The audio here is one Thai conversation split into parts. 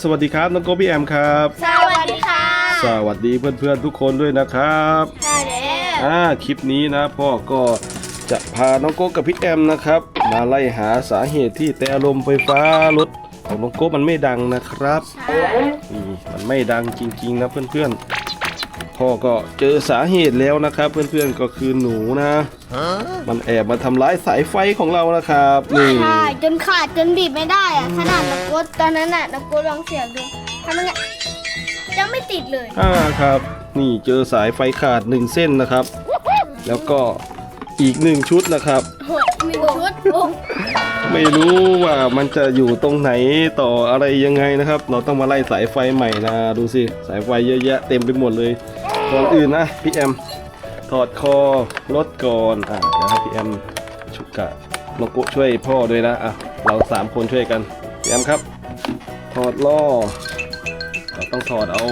สวัสดีครับน้องโกพี่แอมครับ สวัสดีค่ะสวัสดีเพื่อนๆทุกคนด้วยนะครับใช่แล้วอ่าคลิปนี้นะพ่อก็จะพาน้องโกกับพี่แอมนะครับ มาไล่หาสาเหตุที่แต่ลมไฟฟ้ารถของน้องโกมันไม่ดังนะครับใช่นี่มันไม่ดังจริงๆนะเพื่อนๆ พ่อก็เจอสาเหตุแล้วนะครับ เพื่อนๆก็คือหนูนะ มันแอบมาทำร้ายสายไฟของเรานะครับนี่ใช่จนขาดจนบีบไม่ได้อะขนาดนักกดตอนนั้นน่ะนักกดลองเสียบดูทำยังไงยังไม่ติดเลยอ่าครับ นี่เจอสายไฟขาดหนึ่งเส้นนะครับ แล้วก็อีกหนึ่งชุดนะครับโหดหนึ่งชุดโอ้ ไม่รู้ว่ามันจะอยู่ตรงไหนต่ออะไรยังไงนะครับ เราต้องมาไล่สายไฟใหม่นะ ดูสิ สายไฟเยอะแยะเต็มไปหมดเลยก่อนอื่นนะพี่แอมถอดคอรถก่อนอ่าเดี๋ยวให้พี่แอมชุกกะโลโกะช่วยพ่อด้วยนะอะเราสามคนช่วยกันพี่แอมครับ ถอดล้อเราต้องถอดเอา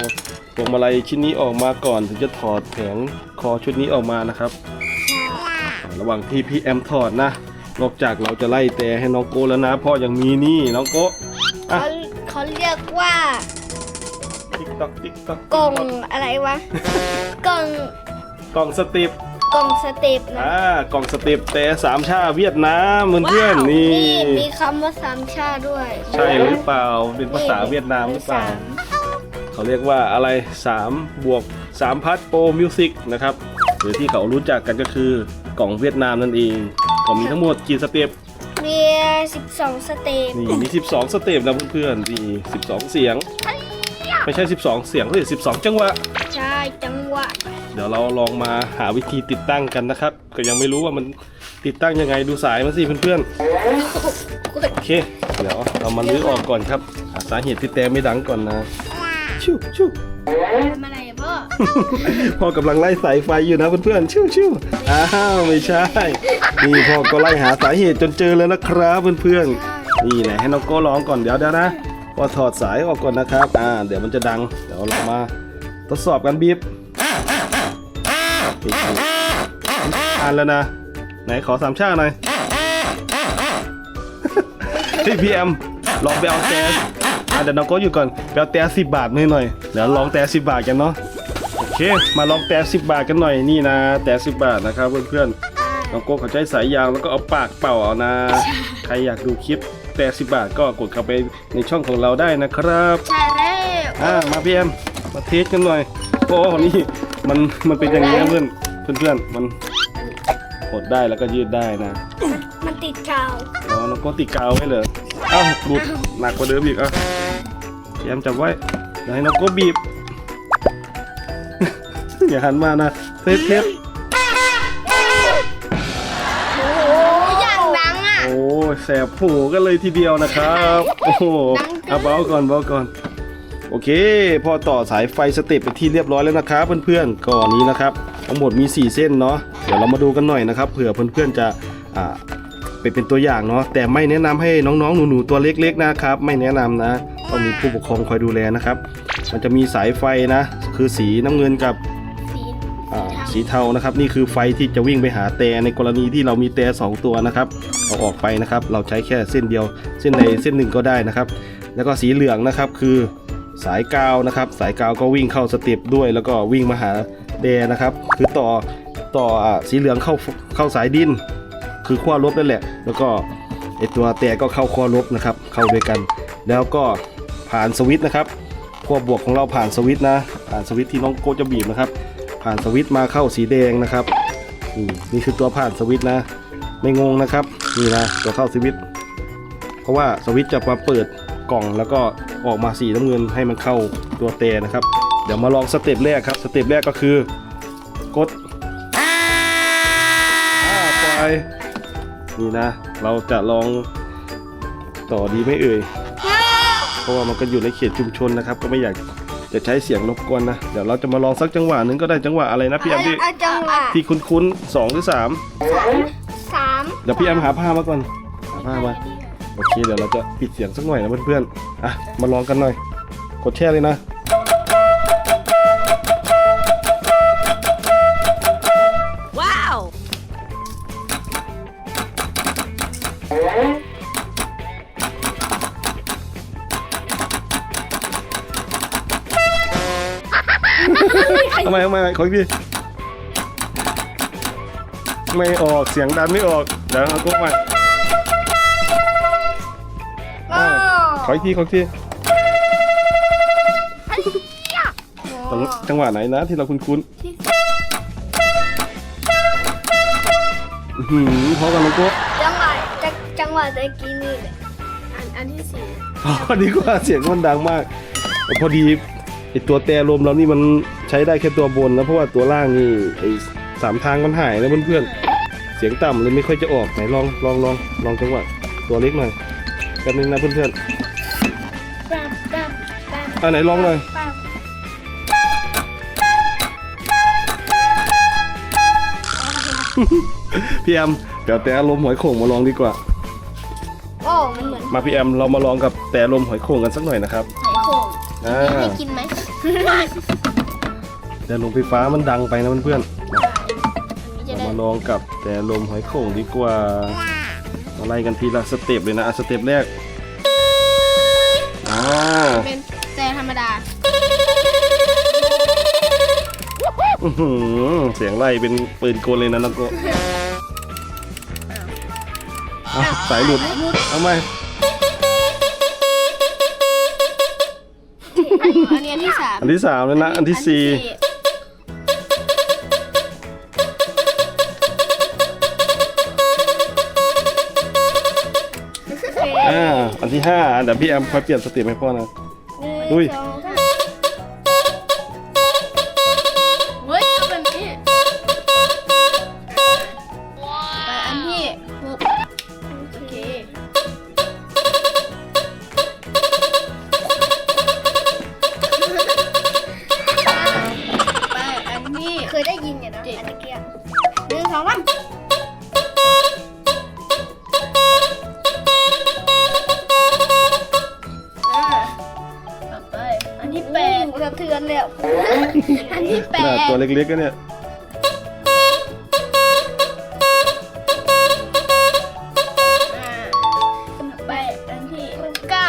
พวงมาลัยชิ้นนี้ออกมาก่อนถึงจะถอดแผงคอชุดนี้ออกมานะครับ ระหว่างที่พี่แอมถอดนะ นอกจากเราจะไล่แต่ให้น้องโกแล้วนะพ่อยังมีนี่น้องโกอะเขาเขาเรียกว่าติ๊กต๊อกติ๊กต๊อกกล่องอะไรวะ กล่องกล่องสติปกล่องสเต็ปนะอ่ากล่องสติปแต่สามชาเวียดนามเพื่อนๆนี่มีคำว่าสามชาด้วยใช่หรือเปล่าเป็นภาษาเวียดนามหรือเปล่า สมเขาเรียกว่าอะไร3บวก3พัทโปรมิวสิกนะครับหรือที่เขารู้จักกันก็คือกล่องเวียดนามนั่นเอง ก็มีทั้งหมดกี่สเต็ปมีสิบสองสเต็ปนี่มี 12 สเต็ปนะเพื่อนๆนี่12 เสียง ไม่ใช่ 12 เสียงเลย12 จังหวะ ใช่จังหวะ เดี๋ยวเราลองมาหาวิธีติดตั้งกันนะครับ ก็ยังไม่รู้ว่ามันติดตั้งยังไงดูสายมันสิเพื่อนๆ โอเค เดี๋ยวเรามาลื้อออกก่อนครับหาสาเหตุที่แต่ไม่ดังก่อนนะชิวชิว ทำอะไรอะพ่อ พ่อกำลังไล่สายไฟอยู่นะเพื่อนๆ ชิวชิวอ้าวไม่ใช่ นี่พ่อก็ไล่หาสาเหตุจนเจอแล้วนะครับเพื่อนๆ นี่แหละให้น้องโก้ร้องก่อนเดี๋ยวเดี๋ยวนะพอถอดสายออกก่อนนะครับ อ่า เดี๋ยวมันจะดัง เดี๋ยวเรามาทดสอบกันบีบอ่านแล้วนะ ไหนขอสามชาหน่อยเฮ้ยพีเอ็มลองไปเอาแต่อะ เดี๋ยวน้องโก้อยู่ก่อนไปเอาแต่สิบบาทหน่อยหน่อยเดี๋ยวลองแต่สิบบาทกันเนาะโอเค มาลองแต่สิบบาทกันหน่อยนี่นะ แต่สิบบาทนะครับเพื่อนๆน้องโก้เขาใช้สายยางแล้วก็เอาปากเป่าเอานะ ใครอยากดูคลิปแต่สิบบาทก็กดเข้าไปในช่องของเราได้นะครับใช่แล้วอ่ามาพีเอ็มมาเทสกันหน่อยโอ้นี่มันมันเป็นอย่างนี้นะเพื่อนเพื่อนๆมันกดได้แล้วก็ยืดได้นะ มันติดกาว อ๋อน้องโก้ติดกาวไว้เลยเอ้าหลุดหนักกว่าเดิมอีกอะ พยายามจับไว้อย่าให้น้องโก้บีบ อย่าหันมานะเทสเทสโอ้โหอย่างดังอะ โอ้แสบหูกันเลยทีเดียวนะครับ โอ้โหดังเกินเอาเบาก่อนเบาก่อน โอเค พอต่อสายไฟสเต็ปไปที่เรียบร้อยแล้วนะครับเพื่อนๆก่อนนี้นะครับ ทั้งหมดมี 4 เส้นเนาะเดี๋ยวเรามาดูกันหน่อยนะครับเผื่อเพื่อนๆจะอ่า ไปเป็นตัวอย่างเนาะแต่ไม่แนะนำให้น้องๆ หนูๆตัวเล็กๆนะครับ ไม่แนะนำนะต้องมีผู้ปกครองคอยดูแลนะครับ มันจะมีสายไฟนะ คือสีน้ำเงินกับสีอ่าสีเทานะครับ นี่คือไฟที่จะวิ่งไปหาแต่ในกรณีที่เรามีแต่สองตัวนะครับเอาออกไปนะครับ เราใช้แค่เส้นเดียว เส้นใดเส้นหนึ่งก็ได้นะครับ แล้วก็สีเหลืองนะครับคือสายกาวนะครับ สายกาวก็วิ่งเข้าสเต็ปด้วย แล้วก็วิ่งมาหาแดนะครับ คือต่อต่ออ่าสีเหลืองเข้าเข้าสายดิน คือขั้วลบนั่นแหละ แล้วก็ไอตัวแต่ก็เข้าขั้วลบนะครับ เข้าด้วยกัน แล้วก็ผ่านสวิตช์นะครับขั้วบวกของเราผ่านสวิตช์นะ ผ่านสวิตช์ที่น้องโกจะบีบนะครับ ผ่านสวิตช์มาเข้าสีแดงนะครับนี่นี่คือตัวผ่านสวิตช์นะ ไม่งงนะครับนี่นะตัวเข้าสวิตช์เพราะว่าสวิตช์จะมาเปิดกล่องแล้วก็ออกมาสีน้ำเงินให้มันเข้าตัวเตนะครับ เดี๋ยวมาลองสเต็ปแรกครับ สเต็ปแรกก็คือกดอ่าปล่อย นี่นะ เราจะลองต่อดีไหม่เอ่ย เพราะว่ามันก็อยู่ในเขตชุมชนนะครับ ก็ไม่อยากจะใช้เสียงรบกวนนะ เดี๋ยวเราจะมาลองสักจังหวะหนึ่งก็ได้จังหวะอะไรนะพี่แอมที่เอาจังหวะที่คุ้นๆสองหรือสามสามเดี๋ยวพี่แอมหาผ้ามาก่อนหาผ้ามาโอเคเดี๋ยวเราจะปิดเสียงสักหน่อยนะเพื่อนๆอะมาลองกันหน่อย กดแช่เลยนะ ขออีกทีไม่ออกเสียงดันไม่ออกเดี๋ยวเอากุ๊กมาอ่าขออีกทีขออีกทีตรงจังหวะไหนนะที่เราคุ้นๆอื้อหือพอกันน้องกุ๊กจังหวะจังจังหวะตะกี้นี่แหละอันอันที่สี่พอดีกว่าเสียงมันดังมาก พอดีไอตัวแต่ลมเรานี่มัน ใช้ได้แค่ตัวบนนะเพราะว่าตัวล่างนี่ไอสามทางมันหายนะเพื่อนๆ เสียงต่ำเลยไม่ค่อยจะออกไหนลองลองลองลองจังหวะตัวเล็กหน่อยแป๊บนึงนะเพื่อนแป๊บแป๊บแป๊บๆอ่าไหนลองหน่อยแป๊บพี่แอมเดี๋ยวแต่ลมหอยโข่งมาลองดีกว่าโอ้มันเหมือนมาพี่แอมเรามาลองกับแต่ลมหอยโข่งกันสักหน่อยนะครับหอยโข่งอ่าให้กินไหม แต่ลมไฟฟ้ามันดังไปนะเพื่อนอันนี้ๆจะเราได้มาลองกับแต่ลมหอยโข่งดีกว่ามาไล่กันทีละสเต็ปเลยนะอะสเต็ปแรกอ่าเป็นแต่ธรรมดาอื้อหือเสียงไล่เป็นปืนกลเลยนะน้องโกะอะสายหลุด เอาไหมอันนี้อันที่สามอันที่สามแล้วนะ อันที่สี่ ที่ห้าเดี๋ยวพี่แอมคอยเปลี่ยนสเต็ปให้พ่อนะหนึ่งอุ้ยสองสาม ที่แปขนาดดตัวเล็กๆก็เนี่ยอ่าต่อไปอันที่เก้า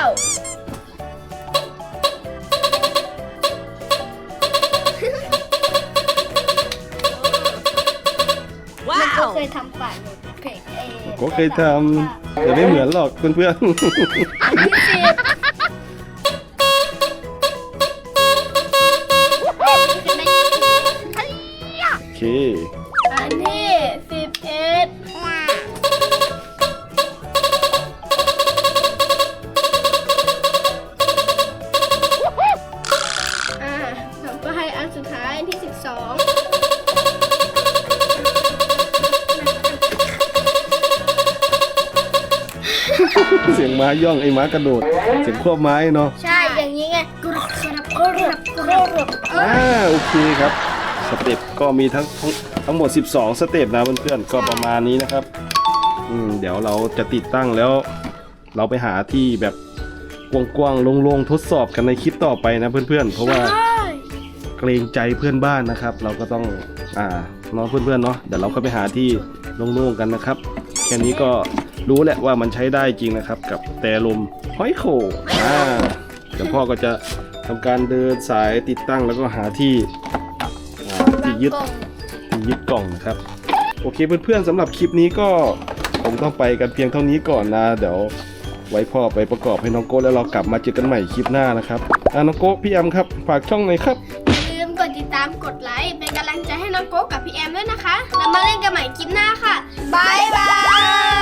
มันก็เคยทำป่านเพลงเอก็เคยทำแต่ไม่เหมือนหรอกเพื่อนอันที่สิบๆ ม้าย่องไอ้ม้ากระโดด เสียงควบไม้เนาะใช่ อย่างนี้ไงกรุบกรับกรุบกรุบอ่าโอเคครับสเต็ปก็มีทั้งทั้งทั้งหมด 12 สเต็ปนะเพื่อนๆก็ประมาณนี้นะครับอืมเดี๋ยวเราจะติดตั้งแล้ว เราไปหาที่แบบกว้างๆโล่งๆทดสอบกันในคลิปต่อไปนะเพื่อนๆ เพราะว่าเกรงใจเพื่อนบ้านนะครับ เราก็ต้องอ่าเน้องเพื่อนๆเนาะเดี๋ยวเราก็ไปหาที่โล่งๆกันนะครับ แค่นี้ก็ รู้แหละว่ามันใช้ได้จริงนะครับ กับแต่ลมห้อยโขงอ่าเดี๋ยวพ่อก็จะทำการเดินสายติดตั้งแล้วก็หาที่อ่าที่ยึดที่ยึดกล่องนะครับ โอเคเพื่อนๆสำหรับคลิปนี้ก็คงต้องไปกันเพียงเท่านี้ก่อนนะ เดี๋ยวไว้พ่อไปประกอบให้น้องโก้แล้วเรากลับมาเจอกันใหม่คลิปหน้านะครับอ่าน้องโก้พี่แอมครับฝากช่องหน่อยครับ อย่าลืมกดติดตามกดไลค์ เป็นกำลังใจให้น้องโก้กับพี่แอมด้วยนะคะ แล้วมาเล่นกันใหม่คลิปหน้าค่ะ บ๊ายบาย